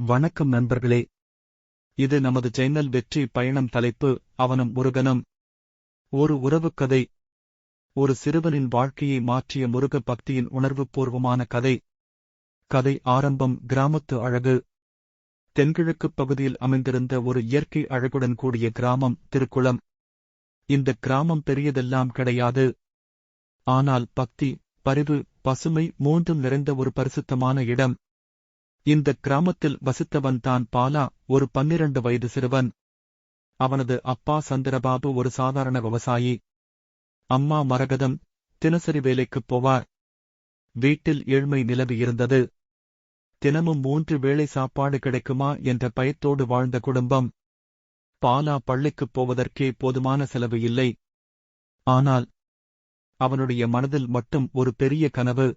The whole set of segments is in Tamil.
வணக்கம் நண்பர்களே. இது நமது சேனல் வெற்றி பயணம் தலைப்பு அவனும் முருகனும் ஒரு உறவுக் கதை. ஒரு சிறுவனின் வாழ்க்கையை மாற்றிய முருக பக்தியின் உணர்வுபூர்வமான கதை. கதை ஆரம்பம் கிராமத்து அழகு. தென்கிழக்குப் பகுதியில் அமைந்திருந்த ஒரு இயற்கை அழகுடன் கூடிய கிராமம் திருக்குளம். இந்த கிராமம் பெரியதெல்லாம் கிடையாது. ஆனால் பக்தி பரிவு பசுமை மூன்றும் நிறைந்த ஒரு பரிசுத்தமான இடம். இந்த கிராமத்தில் வசித்தவன் தான் பாலா ஒரு பன்னிரண்டு வயது சிறுவன். அவனது அப்பா சந்திரபாபு ஒரு சாதாரண விவசாயி. அம்மா மரகதம் தினசரி வேலைக்குப் போவார். வீட்டில் ஏழ்மை நிலவி இருந்தது. தினமும் மூன்று வேளை சாப்பாடு கிடைக்குமா என்ற பயத்தோடு வாழ்ந்த குடும்பம். பாலா பள்ளிக்குப் போவதற்கே போதுமான செலவு இல்லை. ஆனால் அவனுடைய மனதில் மட்டும் ஒரு பெரிய கனவு.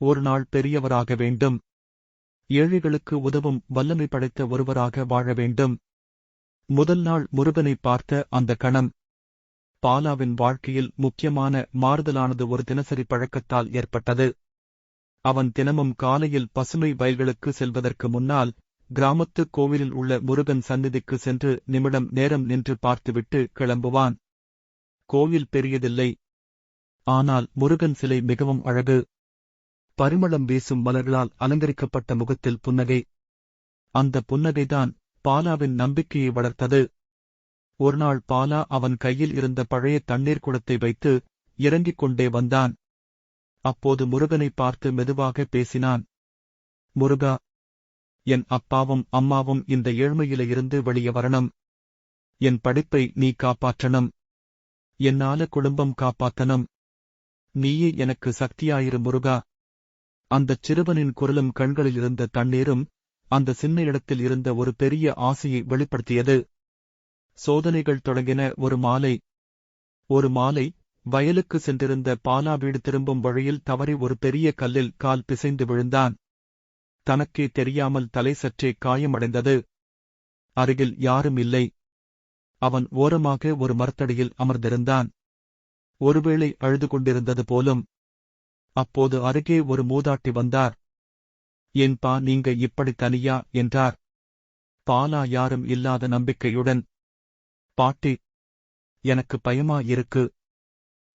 ஒரு நாள் பெரியவராக வேண்டும். ஏழைகளுக்கு உதவும் வல்லமை படைத்த ஒருவராக வாழ வேண்டும். முதல் நாள் முருகனை பார்த்த அந்த கணம். பாலாவின் வாழ்க்கையில் முக்கியமான மாறுதலானது ஒரு தினசரி பழக்கத்தால் ஏற்பட்டது. அவன் தினமும் காலையில் பசுமை வயல்களுக்கு செல்வதற்கு முன்னால் கிராமத்து கோவிலில் உள்ள முருகன் சந்நிதிக்கு சென்று நிமிடம் நேரம் நின்று பார்த்துவிட்டு கிளம்புவான். கோவில் பெரியதில்லை. ஆனால் முருகன் சிலை மிகவும் அழகு. பரிமளம் வீசும் மலர்களால் அலங்கரிக்கப்பட்ட முகத்தில் புன்னகை. அந்த புன்னகைதான் பாலாவின் நம்பிக்கையை வளர்த்தது. ஒருநாள் பாலா அவன் கையில் இருந்த பழைய தண்ணீர் குடத்தை வைத்து இறங்கிக் கொண்டே வந்தான். அப்போது முருகனை பார்த்து மெதுவாக பேசினான். முருகா என் அப்பாவும் அம்மாவும் இந்த ஏழ்மையில இருந்து வெளியே வரணும். என் படிப்பை நீ காப்பாற்றணும். என்னால குடும்பம் காப்பாத்தனும் நீயே எனக்கு சக்தியாயிரு முருகா. அந்தச் சிறுவனின் குரலும் கண்களில் இருந்த தண்ணீரும் அந்த சின்ன இடத்தில் இருந்த ஒரு பெரிய ஆசையை வெளிப்படுத்தியது. சோதனைகள் தொடங்கின ஒரு மாலை. ஒரு மாலை வயலுக்கு சென்றிருந்த பாலா வீடு திரும்பும் வழியில் தவறி ஒரு பெரிய கல்லில் கால் பிசைந்து விழுந்தான். தனக்கே தெரியாமல் தலை சற்றே காயமடைந்தது. அருகில் யாரும் இல்லை. அவன் ஓரமாக ஒரு மரத்தடியில் அமர்ந்திருந்தான். ஒருவேளை அழுது கொண்டிருந்தது போலும் அப்போது அருகே ஒரு மூதாட்டி வந்தார். என்பா நீங்க இப்படி தனியா? என்றார். பாலா யாரும் இல்லாத நம்பிக்கையுடன் பாட்டி எனக்கு பயமா இருக்கு.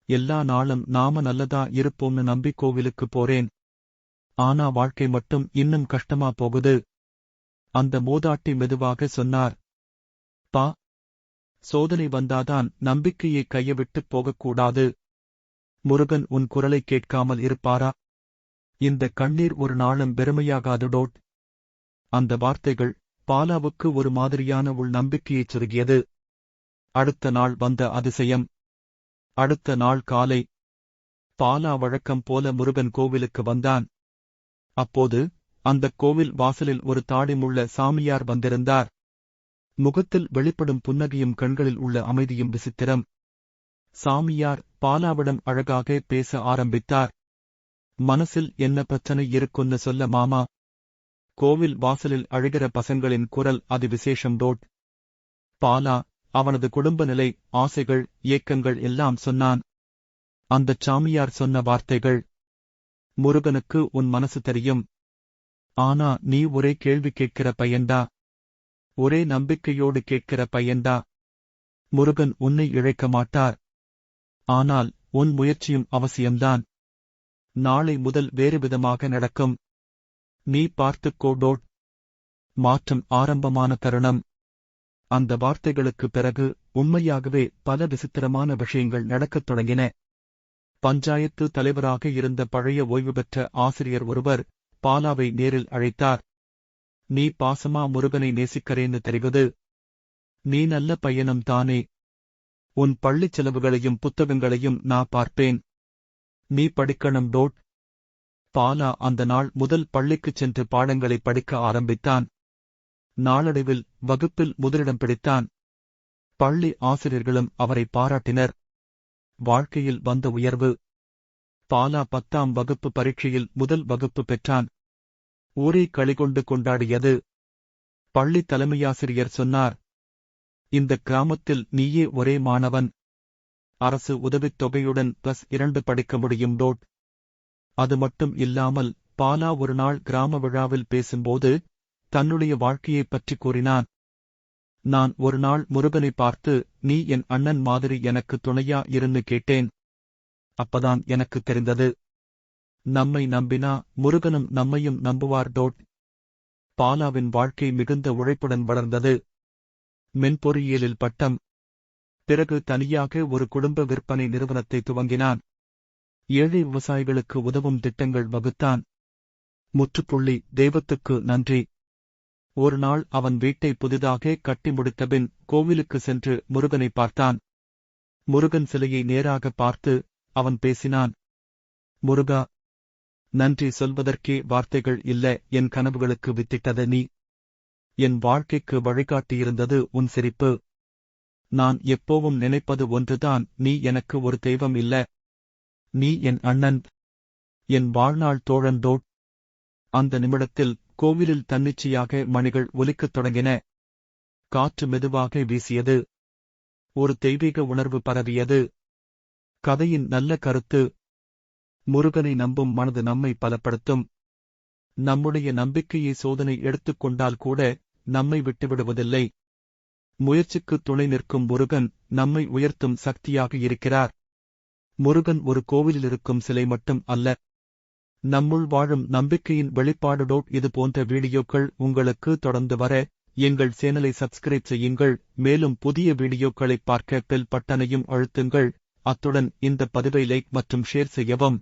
எல்லா நாளும் நாம நல்லதா இருப்போம்னு நம்பி கோவிலுக்கு போறேன். ஆனா வாழ்க்கை மட்டும் இன்னும் கஷ்டமா போகுது. அந்த மூதாட்டி மெதுவாக சொன்னார். பா சோதனை வந்தாதான் நம்பிக்கையை கையவிட்டுப் போகக்கூடாது. முருகன் உன் குரலை கேட்காமல் இருப்பாரா? இந்த கண்ணீர் ஒரு நாளும் பெருமையாகாது டோட். அந்த வார்த்தைகள் பாலாவுக்கு ஒரு மாதிரியான உள் நம்பிக்கையைச் சுருகியது. அடுத்த நாள் வந்த அதிசயம். அடுத்த நாள் காலை. பாலா வழக்கம் போல முருகன் கோவிலுக்கு வந்தான். அப்போது அந்தக் கோவில் வாசலில் ஒரு தாடிமுள்ள சாமியார் வந்திருந்தார். முகத்தில் வெளிப்படும் புன்னகையும் கண்களில் உள்ள அமைதியும் விசித்திரம். சாமியார் பாலாவிடம் அழகாக பேச ஆரம்பித்தார். மனசில் என்ன பிரச்சனை இருக்குன்னு சொல்ல மாமா. கோவில் வாசலில் அழுகிற பசங்களின் குரல் அது விசேஷம் டோட். பாலா அவனது குடும்ப நிலை ஆசைகள் ஏக்கங்கள் எல்லாம் சொன்னான். அந்தச் சாமியார் சொன்ன வார்த்தைகள். முருகனுக்கு உன் மனசு தெரியும். ஆனா நீ ஒரே கேள்வி கேட்கிற பையன்டா. ஒரே நம்பிக்கையோடு கேட்கிற பையன்டா. முருகன் உன்னை இழைக்க மாட்டார். ஆனால் உன் முயற்சியும் அவசியம்தான். நாளை முதல் வேறு விதமாக நடக்கும். நீ பார்த்துக்கோ டோட் மாற்றம் ஆரம்பமான தருணம். அந்த வார்த்தைகளுக்கு பிறகு உண்மையாகவே பல விசித்திரமான விஷயங்கள் நடக்கத் தொடங்கின. பஞ்சாயத்து தலைவராக இருந்த பழைய ஓய்வு பெற்ற ஆசிரியர் ஒருவர் பாலாவை நேரில் அழைத்தார். நீ பாசமா முருகனை நேசிக்கிறேன்னு தெரிவது. நீ நல்ல பையனும் தானே. உன் பள்ளிச் செலவுகளையும் புத்தகங்களையும் நான் பார்ப்பேன். நீ படிக்கணும் டோட். பாலா அந்த நாள் முதல் பள்ளிக்குச் சென்று பாடங்களை படிக்க ஆரம்பித்தான். நாளடைவில் வகுப்பில் முதலிடம் பிடித்தான். பள்ளி ஆசிரியர்களும் அவரை பாராட்டினர். வாழ்க்கையில் வந்த உயர்வு. பாலா பத்தாம் வகுப்பு பரீட்சையில் முதல் வகுப்பு பெற்றான். ஊரே களிகொண்டு கொண்டாடியது. பள்ளி தலைமையாசிரியர் சொன்னார் இந்த கிராமத்தில் நீயே ஒரே மாணவன். அரசு உதவித் தொகையுடன் பிளஸ் இரண்டு படிக்க முடியும் டோட். அது மட்டும் இல்லாமல் பாலா ஒரு நாள் கிராம விழாவில் பேசும்போது தன்னுடைய வாழ்க்கையைப் பற்றி கூறினான். நான் ஒரு நாள் முருகனை பார்த்து நீ என் அண்ணன் மாதிரி எனக்கு துணையா இருந்து கேட்டேன். அப்பதான் எனக்கு தெரிந்தது. நம்மை நம்பினா முருகனும் நம்மையும் நம்புவார் டோட். பாலாவின் வாழ்க்கை மிகுந்த உழைப்புடன் வளர்ந்தது. மென்பொறியியலில் பட்டம். பிறகு தனியாக ஒரு குடும்ப விற்பனை நிறுவனத்தை துவங்கினான். ஏழை விவசாயிகளுக்கு உதவும் திட்டங்கள் வகுத்தான். முற்றுப்புள்ளி தெய்வத்துக்கு நன்றி. ஒரு நாள் அவன் வீட்டை புதிதாக கட்டி முடித்தபின் கோவிலுக்கு சென்று முருகனை பார்த்தான். முருகன் சிலையை நேராக பார்த்து அவன் பேசினான். முருகா நன்றி சொல்வதற்கே வார்த்தைகள் இல்ல என் கனவுகளுக்கு வித்திட்டத நீ என் வாழ்க்கைக்கு வழிகாட்டியிருந்தது உன் சிரிப்பு. நான் எப்போவும் நினைப்பது ஒன்றுதான் நீ எனக்கு ஒரு தெய்வம் இல்ல. நீ என் அண்ணன். என் வாழ்நாள் தோழந்தோட் அந்த நிமிடத்தில் கோவிலில் தன்னிச்சையாக மணிகள் ஒலிக்கத் தொடங்கின. காற்று மெதுவாக வீசியது. ஒரு தெய்வீக உணர்வு பரவியது. கதையின் நல்ல கருத்து. முருகனை நம்பும் மனது நம்மை பலப்படுத்தும். நம்முடைய நம்பிக்கையை சோதனை எடுத்துக்கொண்டால் கூட நம்மை விட்டுவிடுவதில்லை. முயற்சிக்கு துணை நிற்கும் முருகன் நம்மை உயர்த்தும் சக்தியாக இருக்கிறார். முருகன் ஒரு கோவிலில் இருக்கும் சிலை மட்டும் அல்ல. நம்முள் வாழும் நம்பிக்கையின் வெளிப்பாடுடோட் இது போன்ற வீடியோக்கள் உங்களுக்கு தொடர்ந்து வர எங்கள் சேனலை சப்ஸ்கிரைப் செய்யுங்கள். மேலும் புதிய வீடியோக்களை பார்க்க பெல் பட்டனையும் அழுத்துங்கள். அத்துடன் இந்த பதிவை லைக் மற்றும் ஷேர் செய்யவும்.